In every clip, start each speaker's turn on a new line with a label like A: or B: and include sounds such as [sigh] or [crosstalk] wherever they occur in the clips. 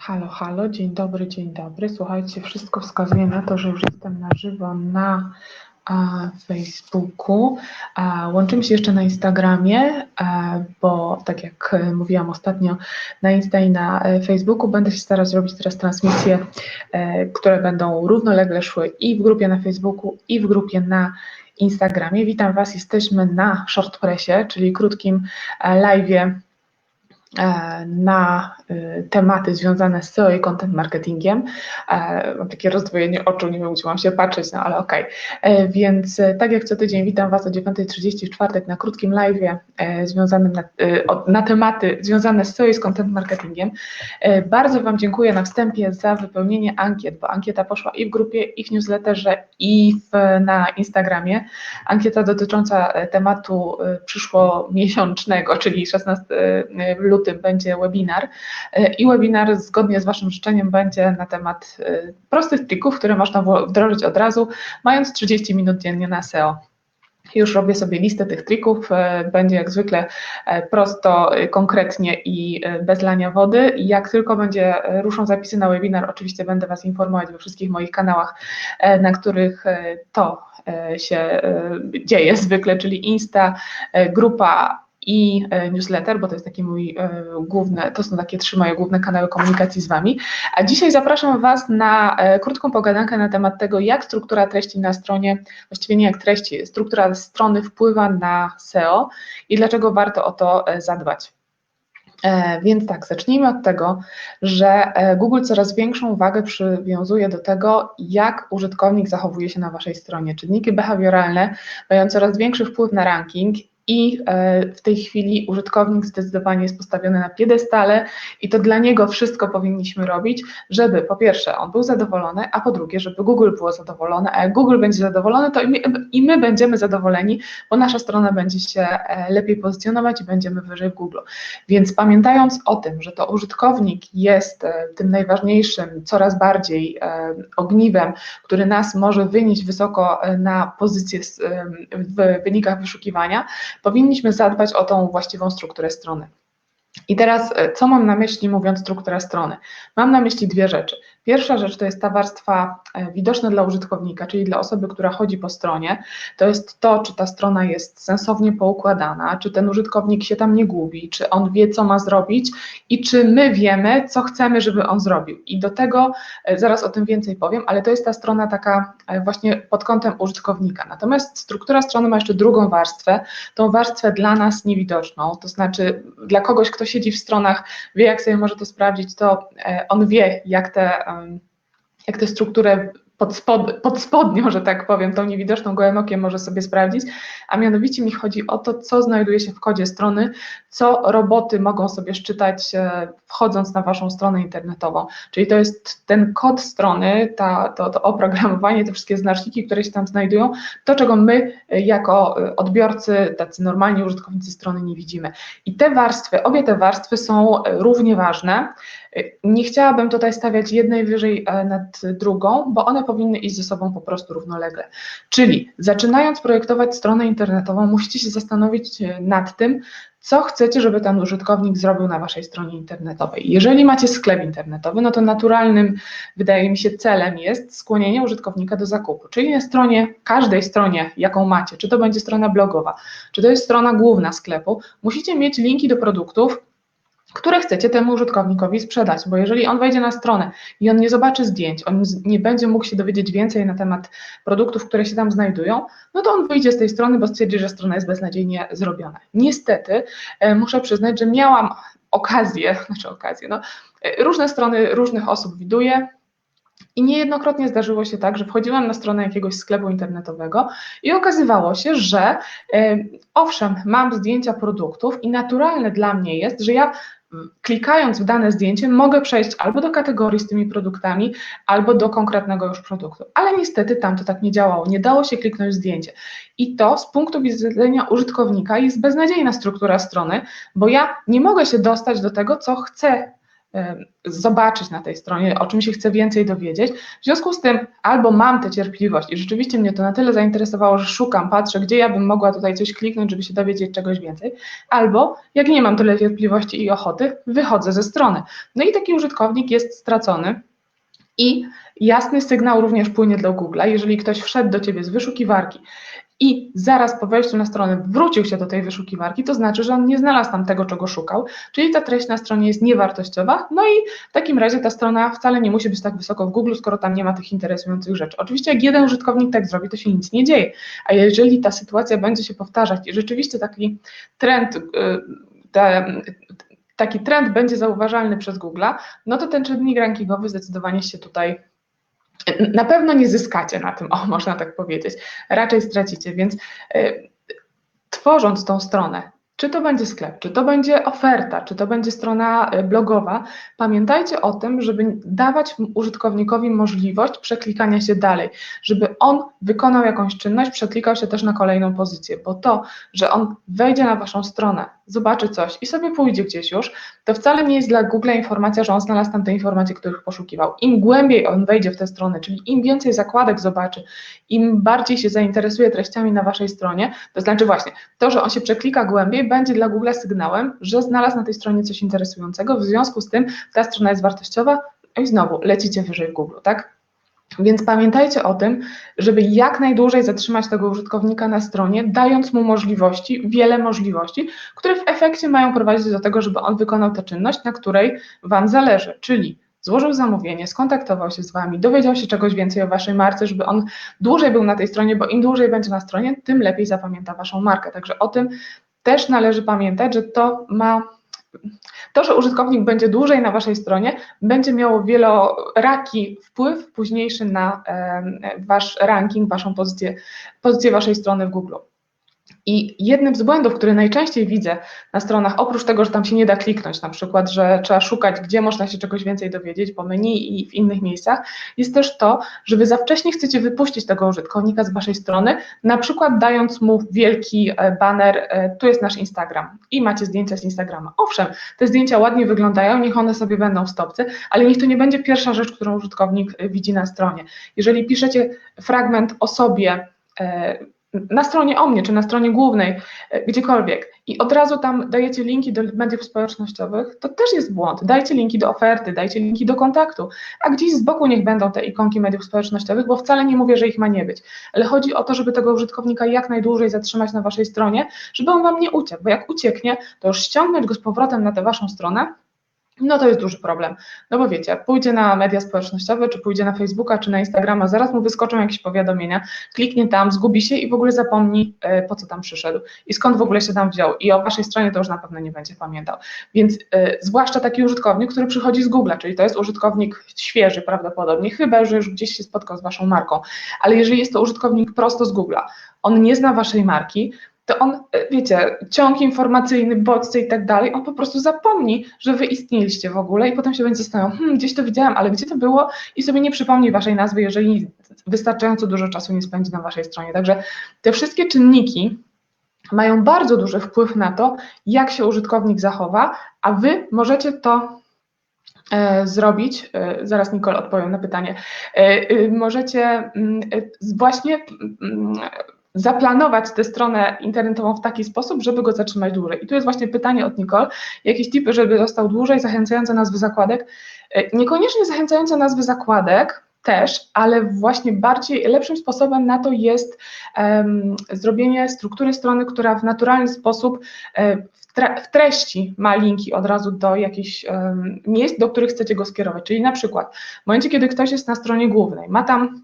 A: Halo, halo, dzień dobry, dzień dobry. Słuchajcie, wszystko wskazuje na to, że już jestem na żywo na a, Facebooku. A, łączymy się jeszcze na Instagramie, a, bo tak jak e, mówiłam ostatnio, na Insta i na e, Facebooku będę się starać robić teraz transmisje, e, które będą równolegle szły i w grupie na Facebooku, i w grupie na Instagramie. Witam Was, jesteśmy na ShortPressie, czyli krótkim live'ie E, na e, tematy związane z SEO i content marketingiem. E, mam takie rozdwojenie oczu, nie wiem, gdzie mam się patrzeć, no ale okej. Okay. Więc tak jak co tydzień witam Was o 9.30 w czwartek na krótkim live'ie związanym na, na tematy związane z SEO i z content marketingiem. Bardzo Wam dziękuję na wstępie za wypełnienie ankiet, bo ankieta poszła i w grupie, i w newsletterze, i w, na Instagramie. Ankieta dotycząca tematu przyszłomiesięcznego, czyli 16 lutego lutym będzie webinar e, i webinar zgodnie z Waszym życzeniem będzie na temat e, prostych trików, które można wdrożyć od razu, mając 30 minut dziennie na SEO. Już robię sobie listę tych trików, e, będzie jak zwykle prosto, konkretnie i bez lania wody. Jak tylko będzie ruszą zapisy na webinar, oczywiście będę Was informować we wszystkich moich kanałach, na których to się dzieje zwykle, czyli Insta, grupa i e, newsletter, bo to jest taki mój e, główny, to są takie trzy moje główne kanały komunikacji z Wami. A dzisiaj zapraszam Was na e, krótką pogadankę na temat tego, jak struktura treści na stronie, właściwie nie jak treści, struktura strony wpływa na SEO i dlaczego warto o to zadbać. Więc tak, zacznijmy od tego, że Google coraz większą uwagę przywiązuje do tego, jak użytkownik zachowuje się na Waszej stronie. Czynniki behawioralne mają coraz większy wpływ na ranking i e, w tej chwili użytkownik zdecydowanie jest postawiony na piedestale i to dla niego wszystko powinniśmy robić, żeby po pierwsze on był zadowolony, a po drugie, żeby Google było zadowolone, a jak Google będzie zadowolony, to i my, i my będziemy zadowoleni, bo nasza strona będzie się e, lepiej pozycjonować i będziemy wyżej w Google. Więc pamiętając o tym, że to użytkownik jest e, tym najważniejszym, coraz bardziej ogniwem, który nas może wynieść wysoko na pozycję w wynikach wyszukiwania, powinniśmy zadbać o tą właściwą strukturę strony. I teraz, e, co mam na myśli mówiąc struktura strony? Mam na myśli dwie rzeczy. Pierwsza rzecz to jest ta warstwa e, widoczna dla użytkownika, czyli dla osoby, która chodzi po stronie. To jest to, czy ta strona jest sensownie poukładana, czy ten użytkownik się tam nie gubi, czy on wie, co ma zrobić i czy my wiemy, co chcemy, żeby on zrobił. I do tego e, zaraz o tym więcej powiem, ale to jest ta strona taka e, właśnie pod kątem użytkownika. Natomiast struktura strony ma jeszcze drugą warstwę, tą warstwę dla nas niewidoczną, to znaczy dla kogoś, kto siedzi w stronach, wie, jak sobie może to sprawdzić, to on wie, jak te jak tę strukturę pod, spod, pod spodnią, że tak powiem, tą niewidoczną gołym okiem może sobie sprawdzić, a mianowicie mi chodzi o to, co znajduje się w kodzie strony, co roboty mogą sobie szczytać e, wchodząc na Waszą stronę internetową. Czyli to jest ten kod strony, ta, to, to oprogramowanie, te wszystkie znaczniki, które się tam znajdują, to czego my e, jako e, odbiorcy, tacy normalni użytkownicy strony nie widzimy. I te warstwy, obie te warstwy są równie ważne. Nie chciałabym tutaj stawiać jednej wyżej nad drugą, bo one powinny iść ze sobą po prostu równolegle. Czyli zaczynając projektować stronę internetową, musicie się zastanowić nad tym, co chcecie, żeby ten użytkownik zrobił na waszej stronie internetowej. Jeżeli macie sklep internetowy, no to naturalnym, wydaje mi się, celem jest skłonienie użytkownika do zakupu. Czyli na stronie, każdej stronie, jaką macie, czy to będzie strona blogowa, czy to jest strona główna sklepu, musicie mieć linki do produktów, które chcecie temu użytkownikowi sprzedać, bo jeżeli on wejdzie na stronę i on nie zobaczy zdjęć, on nie będzie mógł się dowiedzieć więcej na temat produktów, które się tam znajdują, no to on wyjdzie z tej strony, bo stwierdzi, że strona jest beznadziejnie zrobiona. Niestety e, muszę przyznać, że miałam okazję, [laughs] znaczy okazję, no, e, różne strony różnych osób widuję, i niejednokrotnie zdarzyło się tak, że wchodziłam na stronę jakiegoś sklepu internetowego i okazywało się, że e, owszem, mam zdjęcia produktów i naturalne dla mnie jest, że ja klikając w dane zdjęcie mogę przejść albo do kategorii z tymi produktami, albo do konkretnego już produktu. Ale niestety tam to tak nie działało. Nie dało się kliknąć zdjęcie. I to z punktu widzenia użytkownika jest beznadziejna struktura strony, bo ja nie mogę się dostać do tego, co chcę zobaczyć na tej stronie, o czym się chcę więcej dowiedzieć. W związku z tym albo mam tę cierpliwość i rzeczywiście mnie to na tyle zainteresowało, że szukam, patrzę, gdzie ja bym mogła tutaj coś kliknąć, żeby się dowiedzieć czegoś więcej, albo jak nie mam tyle cierpliwości i ochoty, wychodzę ze strony. No i taki użytkownik jest stracony. I jasny sygnał również płynie do Google'a, jeżeli ktoś wszedł do Ciebie z wyszukiwarki i zaraz po wejściu na stronę wrócił się do tej wyszukiwarki, to znaczy, że on nie znalazł tam tego, czego szukał, czyli ta treść na stronie jest niewartościowa, no i w takim razie ta strona wcale nie musi być tak wysoko w Google, skoro tam nie ma tych interesujących rzeczy. Oczywiście jak jeden użytkownik tak zrobi, to się nic nie dzieje, a jeżeli ta sytuacja będzie się powtarzać i rzeczywiście taki trend, y, te, taki trend będzie zauważalny przez Google'a, no to ten czynnik rankingowy zdecydowanie się tutaj na pewno nie zyskacie na tym, [laughs] o można tak powiedzieć, raczej stracicie, więc y, tworząc tą stronę, czy to będzie sklep, czy to będzie oferta, czy to będzie strona y, blogowa, pamiętajcie o tym, żeby dawać użytkownikowi możliwość przeklikania się dalej, żeby on wykonał jakąś czynność, przeklikał się też na kolejną pozycję, bo to, że on wejdzie na waszą stronę, zobaczy coś i sobie pójdzie gdzieś już, to wcale nie jest dla Google informacja, że on znalazł tam te informacje, których poszukiwał. Im głębiej on wejdzie w tę stronę, czyli im więcej zakładek zobaczy, im bardziej się zainteresuje treściami na waszej stronie, to znaczy właśnie to, że on się przeklika głębiej, będzie dla Google sygnałem, że znalazł na tej stronie coś interesującego, w związku z tym ta strona jest wartościowa i znowu lecicie wyżej w Google, tak? Więc pamiętajcie o tym, żeby jak najdłużej zatrzymać tego użytkownika na stronie, dając mu możliwości, wiele możliwości, które w efekcie mają prowadzić do tego, żeby on wykonał tę czynność, na której Wam zależy, czyli złożył zamówienie, skontaktował się z Wami, dowiedział się czegoś więcej o Waszej marce, żeby on dłużej był na tej stronie, bo im dłużej będzie na stronie, tym lepiej zapamięta Waszą markę. Także o tym też należy pamiętać, że to ma to, że użytkownik będzie dłużej na Waszej stronie, będzie miało wieloraki wpływ późniejszy na Wasz ranking, Waszą pozycję, pozycję Waszej strony w Google. I jednym z błędów, który najczęściej widzę na stronach, oprócz tego, że tam się nie da kliknąć, na przykład, że trzeba szukać, gdzie można się czegoś więcej dowiedzieć po menu i w innych miejscach, jest też to, że wy za wcześnie chcecie wypuścić tego użytkownika z waszej strony, na przykład dając mu wielki e, banner, e, tu jest nasz Instagram i macie zdjęcia z Instagrama. Owszem, te zdjęcia ładnie wyglądają, niech one sobie będą w stopce, ale niech to nie będzie pierwsza rzecz, którą użytkownik e, widzi na stronie. Jeżeli piszecie fragment o sobie, na stronie o mnie, czy na stronie głównej, e, gdziekolwiek. I od razu tam dajecie linki do mediów społecznościowych, to też jest błąd. Dajcie linki do oferty, dajcie linki do kontaktu, a gdzieś z boku niech będą te ikonki mediów społecznościowych, bo wcale nie mówię, że ich ma nie być, ale chodzi o to, żeby tego użytkownika jak najdłużej zatrzymać na waszej stronie, żeby on wam nie uciekł, bo jak ucieknie, to już ściągnąć go z powrotem na tę waszą stronę no to jest duży problem. No bo wiecie, pójdzie na media społecznościowe, czy pójdzie na Facebooka, czy na Instagrama, zaraz mu wyskoczą jakieś powiadomienia, kliknie tam, zgubi się i w ogóle zapomni, e, po co tam przyszedł i skąd w ogóle się tam wziął. I o waszej stronie to już na pewno nie będzie pamiętał. Więc y, zwłaszcza taki użytkownik, który przychodzi z Google, czyli to jest użytkownik świeży prawdopodobnie, chyba że już gdzieś się spotkał z waszą marką. Ale jeżeli jest to użytkownik prosto z Google'a, on nie zna waszej marki, to on, e, wiecie, ciąg informacyjny, bodźce i tak dalej, on po prostu zapomni, że wy istnieliście w ogóle i potem się będzie zastanawiał, hmm, gdzieś to widziałem, ale gdzie to było i sobie nie przypomni waszej nazwy, jeżeli wystarczająco dużo czasu nie spędzi na waszej stronie. Także te wszystkie czynniki mają bardzo duży wpływ na to, jak się użytkownik zachowa, a wy możecie to e, zrobić, e, zaraz Nicole odpowiem na pytanie, możecie mm, właśnie mm, zaplanować tę stronę internetową w taki sposób, żeby go zatrzymać dłużej. I tu jest właśnie pytanie od Nicole, jakieś tipy, żeby został dłużej, zachęcające nazwy zakładek. E, niekoniecznie zachęcające nazwy zakładek, też, ale właśnie bardziej lepszym sposobem na to jest um, zrobienie struktury strony, która w naturalny sposób um, w, tre w, treści ma linki od razu do jakichś um, miejsc, do których chcecie go skierować. Czyli na przykład w momencie, kiedy ktoś jest na stronie głównej, ma tam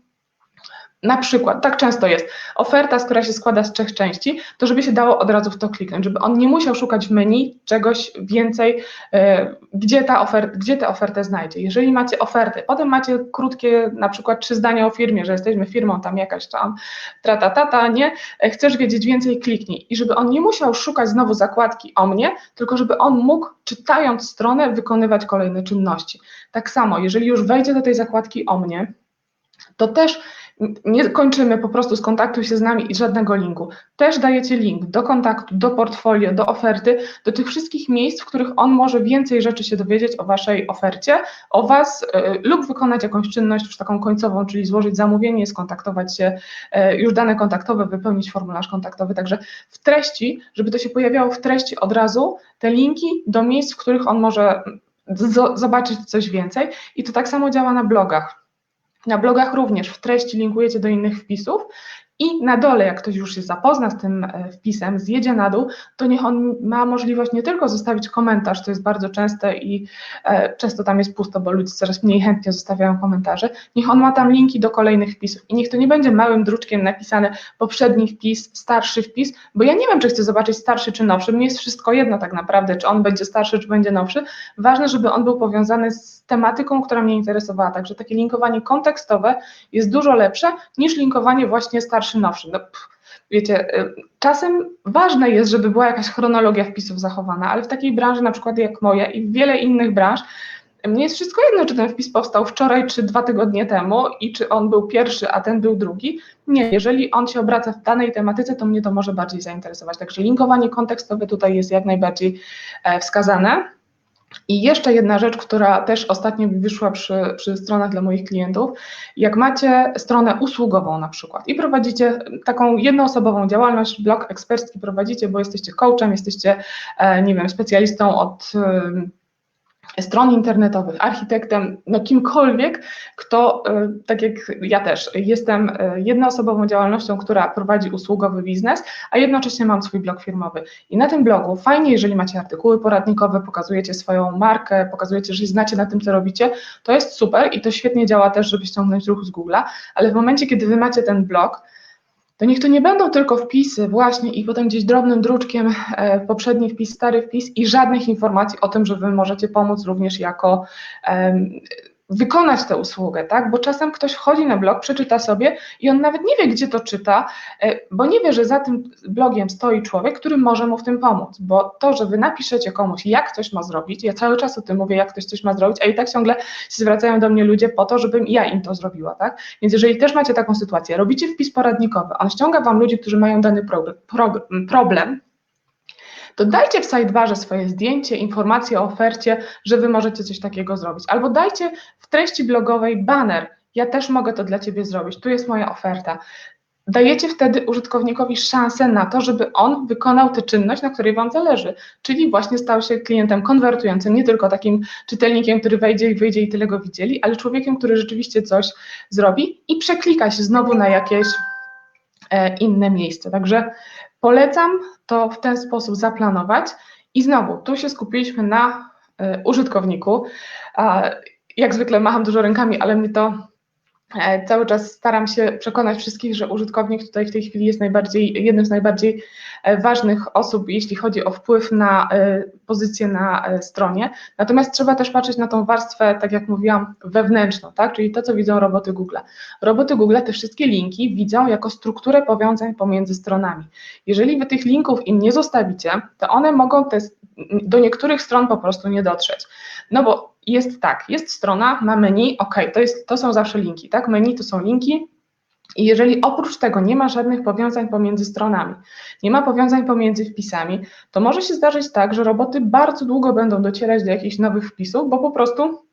A: na przykład, tak często jest, oferta, która się składa z trzech części, to żeby się dało od razu w to kliknąć, żeby on nie musiał szukać w menu czegoś więcej, e, gdzie, ta ofert, gdzie tę ofertę znajdzie. Jeżeli macie oferty, potem macie krótkie, na przykład trzy zdania o firmie, że jesteśmy firmą tam jakaś tam, trata, tata, nie, e, chcesz wiedzieć więcej, kliknij. I żeby on nie musiał szukać znowu zakładki o mnie, tylko żeby on mógł, czytając stronę, wykonywać kolejne czynności. Tak samo, jeżeli już wejdzie do tej zakładki o mnie, to też nie kończymy po prostu skontaktuj się z nami i żadnego linku. Też dajecie link do kontaktu, do portfolio, do oferty, do tych wszystkich miejsc, w których on może więcej rzeczy się dowiedzieć o Waszej ofercie, o Was y, lub wykonać jakąś czynność już taką końcową, czyli złożyć zamówienie, skontaktować się, y, już dane kontaktowe, wypełnić formularz kontaktowy. Także w treści, żeby to się pojawiało w treści od razu, te linki do miejsc, w których on może zobaczyć coś więcej i to tak samo działa na blogach. Na blogach również w treści linkujecie do innych wpisów i na dole, jak ktoś już się zapozna z tym e, wpisem, zjedzie na dół, to niech on ma możliwość nie tylko zostawić komentarz, to jest bardzo częste i e, często tam jest pusto, bo ludzie coraz mniej chętnie zostawiają komentarze, niech on ma tam linki do kolejnych wpisów. I niech to nie będzie małym druczkiem napisane poprzedni wpis, starszy wpis, bo ja nie wiem, czy chcę zobaczyć starszy czy nowszy, mnie jest wszystko jedno tak naprawdę, czy on będzie starszy, czy będzie nowszy, ważne, żeby on był powiązany z tematyką, która mnie interesowała, także takie linkowanie kontekstowe jest dużo lepsze niż linkowanie właśnie starszy starszy, nowszy. No, pff, wiecie, y, czasem ważne jest, żeby była jakaś chronologia wpisów zachowana, ale w takiej branży na przykład jak moja i wiele innych branż, mnie jest wszystko jedno, czy ten wpis powstał wczoraj, czy dwa tygodnie temu i czy on był pierwszy, a ten był drugi. Nie, jeżeli on się obraca w danej tematyce, to mnie to może bardziej zainteresować. Także linkowanie kontekstowe tutaj jest jak najbardziej e, wskazane. I jeszcze jedna rzecz, która też ostatnio wyszła przy, przy stronach dla moich klientów. Jak macie stronę usługową na przykład i prowadzicie taką jednoosobową działalność, blog ekspercki prowadzicie, bo jesteście coachem, jesteście, e, nie wiem, specjalistą od stron internetowych, architektem, no kimkolwiek, kto, e, tak jak ja też, jestem e, jednoosobową działalnością, która prowadzi usługowy biznes, a jednocześnie mam swój blog firmowy. I na tym blogu fajnie, jeżeli macie artykuły poradnikowe, pokazujecie swoją markę, pokazujecie, że znacie na tym, co robicie, to jest super i to świetnie działa też, żeby ściągnąć ruch z Google'a, ale w momencie, kiedy wy macie ten blog, to niech to nie będą tylko wpisy właśnie i potem gdzieś drobnym druczkiem e, poprzedni wpis, stary wpis i żadnych informacji o tym, że Wy możecie pomóc również jako wykonać tę usługę, tak? Bo czasem ktoś wchodzi na blog, przeczyta sobie i on nawet nie wie, gdzie to czyta, e, bo nie wie, że za tym blogiem stoi człowiek, który może mu w tym pomóc. Bo to, że wy napiszecie komuś, jak ktoś ma zrobić, ja cały czas o tym mówię, jak ktoś coś ma zrobić, a i tak ciągle się zwracają do mnie ludzie po to, żebym ja im to zrobiła, tak? Więc jeżeli też macie taką sytuację, robicie wpis poradnikowy, on ściąga wam ludzi, którzy mają dany problem, to dajcie w sidebarze swoje zdjęcie, informacje o ofercie, że wy możecie coś takiego zrobić. Albo dajcie w treści blogowej banner. Ja też mogę to dla ciebie zrobić. Tu jest moja oferta. Dajecie wtedy użytkownikowi szansę na to, żeby on wykonał tę czynność, na której Wam zależy, czyli właśnie stał się klientem konwertującym, nie tylko takim czytelnikiem, który wejdzie i wyjdzie i tyle go widzieli, ale człowiekiem, który rzeczywiście coś zrobi i przeklika się znowu na jakieś e, inne miejsce. Także Polecam to w ten sposób zaplanować i znowu, tu się skupiliśmy na y, użytkowniku. Jak zwykle macham dużo rękami, ale mnie to cały czas staram się przekonać wszystkich, że użytkownik tutaj w tej chwili jest najbardziej, jednym z najbardziej e, ważnych osób, jeśli chodzi o wpływ na e, pozycję na stronie. Natomiast trzeba też patrzeć na tą warstwę, tak jak mówiłam, wewnętrzną, tak? czyli to, co widzą roboty Google. Roboty Google te wszystkie linki widzą jako strukturę powiązań pomiędzy stronami. Jeżeli wy tych linków im nie zostawicie, to one mogą te, do niektórych stron po prostu nie dotrzeć. No bo jest tak, jest strona, ma menu, ok, to, jest, to są zawsze linki, tak? Menu to są linki, i jeżeli oprócz tego nie ma żadnych powiązań pomiędzy stronami, nie ma powiązań pomiędzy wpisami, to może się zdarzyć tak, że roboty bardzo długo będą docierać do jakichś nowych wpisów, bo po prostu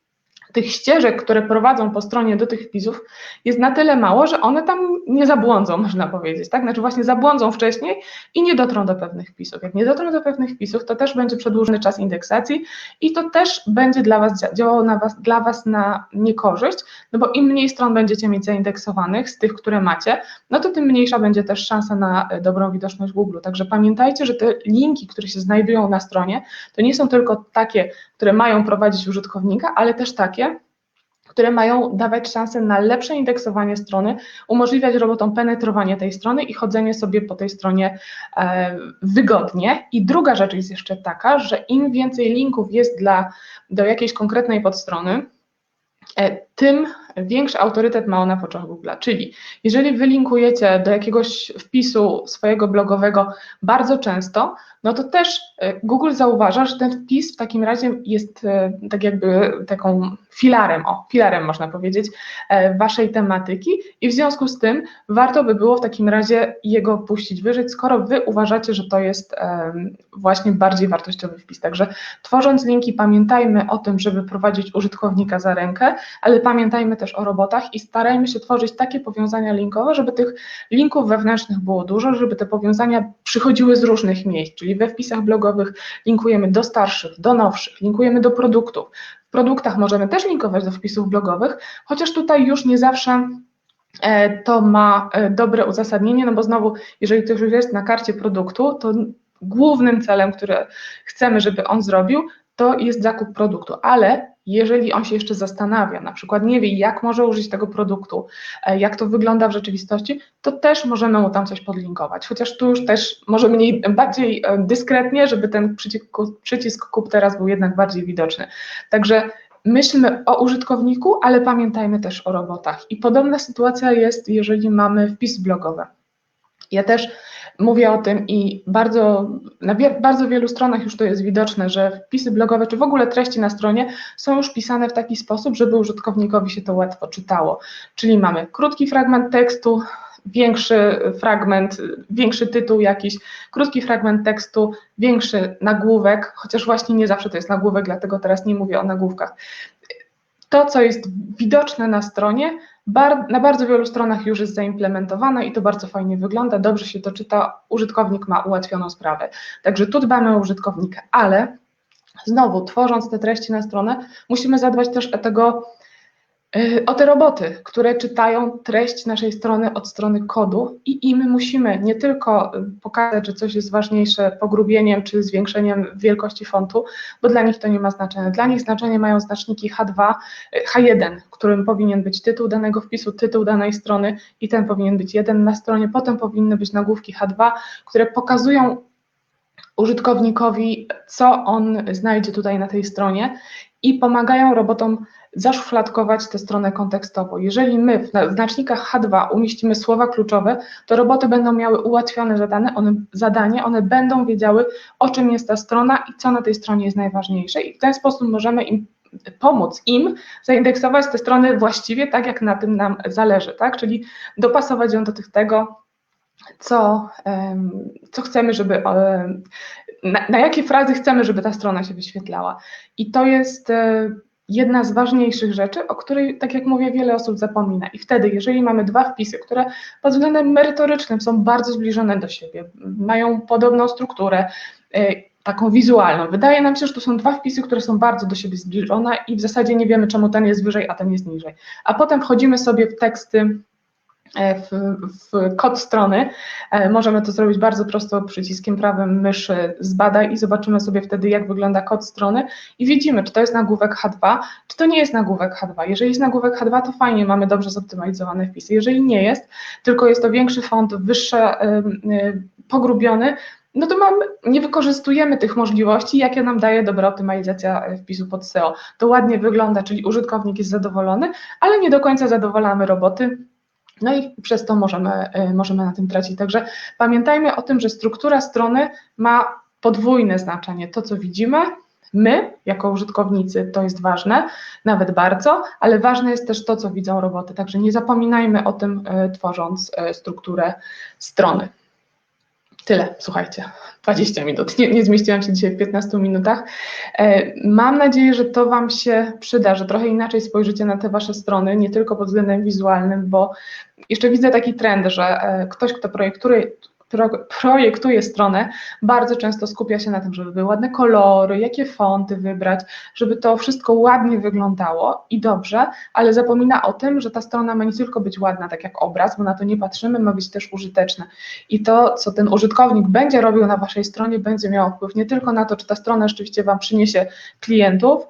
A: tych ścieżek, które prowadzą po stronie do tych wpisów, jest na tyle mało, że one tam nie zabłądzą, można powiedzieć, tak? Znaczy właśnie zabłądzą wcześniej i nie dotrą do pewnych wpisów. Jak nie dotrą do pewnych wpisów, to też będzie przedłużony czas indeksacji i to też będzie dla Was działało na was, dla Was na niekorzyść, no bo im mniej stron będziecie mieć zaindeksowanych z tych, które macie, no to tym mniejsza będzie też szansa na e, dobrą widoczność Google. Także pamiętajcie, że te linki, które się znajdują na stronie, to nie są tylko takie, które mają prowadzić użytkownika, ale też takie, które mają dawać szansę na lepsze indeksowanie strony, umożliwiać robotom penetrowanie tej strony i chodzenie sobie po tej stronie e, wygodnie. I druga rzecz jest jeszcze taka, że im więcej linków jest dla, do jakiejś konkretnej podstrony, e, tym większy autorytet ma ona w oczach Google'a. Czyli jeżeli wylinkujecie do jakiegoś wpisu swojego blogowego bardzo często, no to też e, Google zauważa, że ten wpis w takim razie jest e, tak jakby taką filarem, o, filarem można powiedzieć, e, waszej tematyki i w związku z tym warto by było w takim razie jego puścić wyżej, skoro wy uważacie, że to jest właśnie bardziej wartościowy wpis. Także tworząc linki pamiętajmy o tym, żeby prowadzić użytkownika za rękę, ale pamiętajmy też o robotach i starajmy się tworzyć takie powiązania linkowe, żeby tych linków wewnętrznych było dużo, żeby te powiązania przychodziły z różnych miejsc, czyli we wpisach blogowych linkujemy do starszych, do nowszych, linkujemy do produktów. W produktach możemy też linkować do wpisów blogowych, chociaż tutaj już nie zawsze e, to ma e, dobre uzasadnienie, no bo znowu, jeżeli ktoś już jest na karcie produktu, to głównym celem, który chcemy, żeby on zrobił, to jest zakup produktu, ale jeżeli on się jeszcze zastanawia, na przykład nie wie, jak może użyć tego produktu, e, jak to wygląda w rzeczywistości, to też możemy mu tam coś podlinkować. Chociaż tu już też może mniej, bardziej e, dyskretnie, żeby ten przycisk, przycisk kup teraz był jednak bardziej widoczny. Także myślmy o użytkowniku, ale pamiętajmy też o robotach. I podobna sytuacja jest, jeżeli mamy wpis blogowy. Ja też Mówię o tym i bardzo, na bardzo wielu stronach już to jest widoczne, że wpisy blogowe czy w ogóle treści na stronie są już pisane w taki sposób, żeby użytkownikowi się to łatwo czytało. Czyli mamy krótki fragment tekstu, większy fragment, większy tytuł jakiś, krótki fragment tekstu, większy nagłówek, chociaż właśnie nie zawsze to jest nagłówek, dlatego teraz nie mówię o nagłówkach. To, co jest widoczne na stronie, Bar na bardzo wielu stronach już jest zaimplementowane i to bardzo fajnie wygląda, dobrze się to czyta, użytkownik ma ułatwioną sprawę. Także tu dbamy o użytkownika, ale znowu tworząc te treści na stronę, musimy zadbać też o tego o te roboty, które czytają treść naszej strony od strony kodu i im musimy nie tylko y, pokazać, że coś jest ważniejsze pogrubieniem czy zwiększeniem wielkości fontu, bo dla nich to nie ma znaczenia. Dla nich znaczenie mają znaczniki H2, y, H1, którym powinien być tytuł danego wpisu, tytuł danej strony i ten powinien być jeden na stronie, potem powinny być nagłówki H2, które pokazują użytkownikowi, co on znajdzie tutaj na tej stronie i pomagają robotom zaszufladkować tę stronę kontekstowo. Jeżeli my w znacznikach H2 umieścimy słowa kluczowe, to roboty będą miały ułatwione zadane, one, zadanie, one będą wiedziały, o czym jest ta strona i co na tej stronie jest najważniejsze i w ten sposób możemy im pomóc im zaindeksować te strony właściwie tak, jak na tym nam zależy, tak? czyli dopasować ją do tych tego, co, co chcemy, żeby, na, na jakie frazy chcemy, żeby ta strona się wyświetlała. I to jest e, jedna z ważniejszych rzeczy, o której, tak jak mówię, wiele osób zapomina. I wtedy, jeżeli mamy dwa wpisy, które pod względem merytorycznym są bardzo zbliżone do siebie, mają podobną strukturę, y, taką wizualną, wydaje nam się, że to są dwa wpisy, które są bardzo do siebie zbliżone i w zasadzie nie wiemy, czemu ten jest wyżej, a ten jest niżej. A potem wchodzimy sobie w teksty w, w kod strony. E, możemy to zrobić bardzo prosto przyciskiem prawym myszy zbadaj i zobaczymy sobie wtedy, jak wygląda kod strony i widzimy, czy to jest nagłówek H2, czy to nie jest nagłówek H2. Jeżeli jest nagłówek H2, to fajnie, mamy dobrze zoptymalizowane wpisy. Jeżeli nie jest, tylko jest to większy font, wyższe, yy, pogrubiony, no to mamy, nie wykorzystujemy tych możliwości, jakie nam daje dobra optymalizacja wpisu pod SEO. To ładnie wygląda, czyli użytkownik jest zadowolony, ale nie do końca zadowalamy roboty, no i przez to możemy, y, możemy na tym tracić. Także pamiętajmy o tym, że struktura strony ma podwójne znaczenie. To, co widzimy, my, jako użytkownicy, to jest ważne, nawet bardzo, ale ważne jest też to, co widzą roboty. Także nie zapominajmy o tym, y, tworząc y, strukturę strony. Tyle, słuchajcie, 20 minut. Nie, nie zmieściłam się dzisiaj w 15 minutach. E, mam nadzieję, że to Wam się przyda, że trochę inaczej spojrzycie na te Wasze strony, nie tylko pod względem wizualnym, bo jeszcze widzę taki trend, że e, ktoś, kto projektuje, projektuje stronę, bardzo często skupia się na tym, żeby były ładne kolory, jakie fonty wybrać, żeby to wszystko ładnie wyglądało i dobrze, ale zapomina o tym, że ta strona ma nie tylko być ładna, tak jak obraz, bo na to nie patrzymy, ma być też użyteczna. I to, co ten użytkownik będzie robił na Waszej stronie, będzie miało wpływ nie tylko na to, czy ta strona rzeczywiście Wam przyniesie klientów,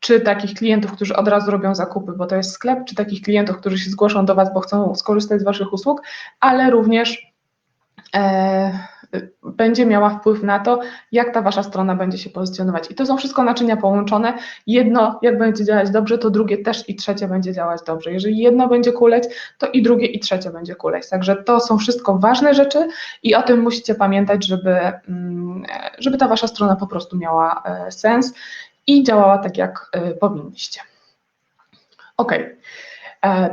A: czy takich klientów, którzy od razu robią zakupy, bo to jest sklep, czy takich klientów, którzy się zgłoszą do Was, bo chcą skorzystać z Waszych usług, ale również będzie miała wpływ na to, jak ta wasza strona będzie się pozycjonować. I to są wszystko naczynia połączone. Jedno, jak będzie działać dobrze, to drugie też i trzecie będzie działać dobrze. Jeżeli jedno będzie kuleć, to i drugie i trzecie będzie kuleć. Także to są wszystko ważne rzeczy i o tym musicie pamiętać, żeby, mm, żeby ta wasza strona po prostu miała e, sens i działała tak, jak e, powinniście. Ok. E,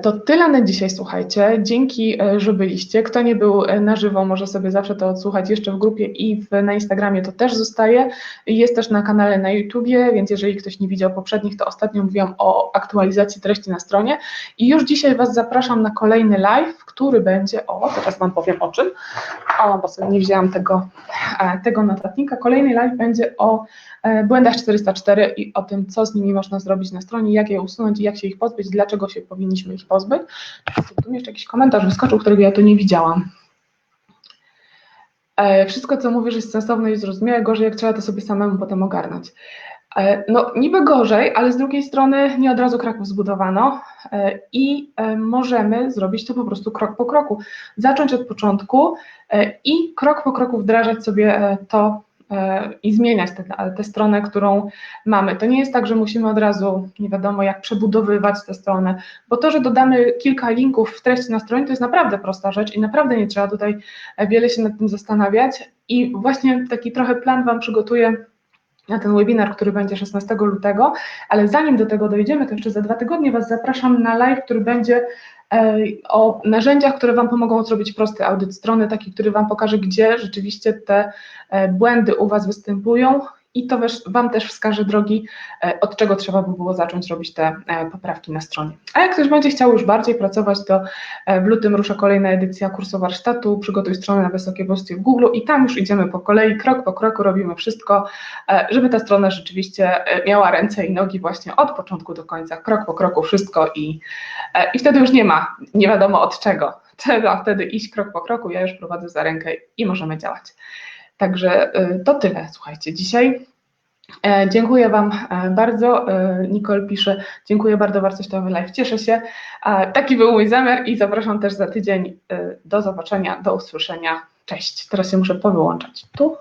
A: to tyle na dzisiaj, słuchajcie. Dzięki, e, że byliście. Kto nie był e, na żywo, może sobie zawsze to odsłuchać jeszcze w grupie i w, na Instagramie to też zostaje. Jest też na kanale na YouTubie, więc jeżeli ktoś nie widział poprzednich, to ostatnio mówiłam o aktualizacji treści na stronie. I już dzisiaj Was zapraszam na kolejny live, który będzie, o, teraz Wam powiem o czym, o, bo sobie nie wzięłam tego, tego notatnika. Kolejny live będzie o błędach 404 i o tym, co z nimi można zrobić na stronie, jak je usunąć i jak się ich pozbyć, dlaczego się powinniśmy ich pozbyć. Tu mi jeszcze jakiś komentarz wyskoczył, którego ja tu nie widziałam. E, wszystko, co mówisz, jest sensowne i zrozumiałe. Gorzej, jak trzeba to sobie samemu potem ogarnąć. E, no, niby gorzej, ale z drugiej strony nie od razu Kraków zbudowano e, i możemy zrobić to po prostu krok po kroku. Zacząć od początku i krok po kroku wdrażać sobie to, i zmieniać tę stronę, którą mamy. To nie jest tak, że musimy od razu, nie wiadomo jak przebudowywać tę stronę, bo to, że dodamy kilka linków w treści na stronie, to jest naprawdę prosta rzecz i naprawdę nie trzeba tutaj wiele się nad tym zastanawiać i właśnie taki trochę plan Wam przygotuję na ten webinar, który będzie 16 lutego, ale zanim do tego dojdziemy, to jeszcze za dwa tygodnie Was zapraszam na live, który będzie E, o narzędziach, które Wam pomogą zrobić prosty audyt strony, taki, który Wam pokaże, gdzie rzeczywiście te e, błędy u Was występują i to Wam też wskaże drogi, e, od czego trzeba by było zacząć robić te poprawki na stronie. A jak ktoś będzie chciał już bardziej pracować, to w lutym rusza kolejna edycja kursu warsztatu, przygotuj stronę na wysokie pozycje w Google i tam już idziemy po kolei, krok po kroku robimy wszystko, żeby ta strona rzeczywiście miała ręce i nogi właśnie od początku do końca, krok po kroku wszystko i, i wtedy już nie ma, nie wiadomo od czego. Trzeba wtedy iść krok po kroku, ja już prowadzę za rękę i możemy działać. Także y, to tyle, słuchajcie, dzisiaj. E, dziękuję Wam e, bardzo. E, Nicole pisze, dziękuję bardzo, wartościowy live, cieszę się. Taki był mój zamiar i zapraszam też za tydzień. Do zobaczenia, do usłyszenia. Cześć. Teraz się muszę powyłączać. Tu.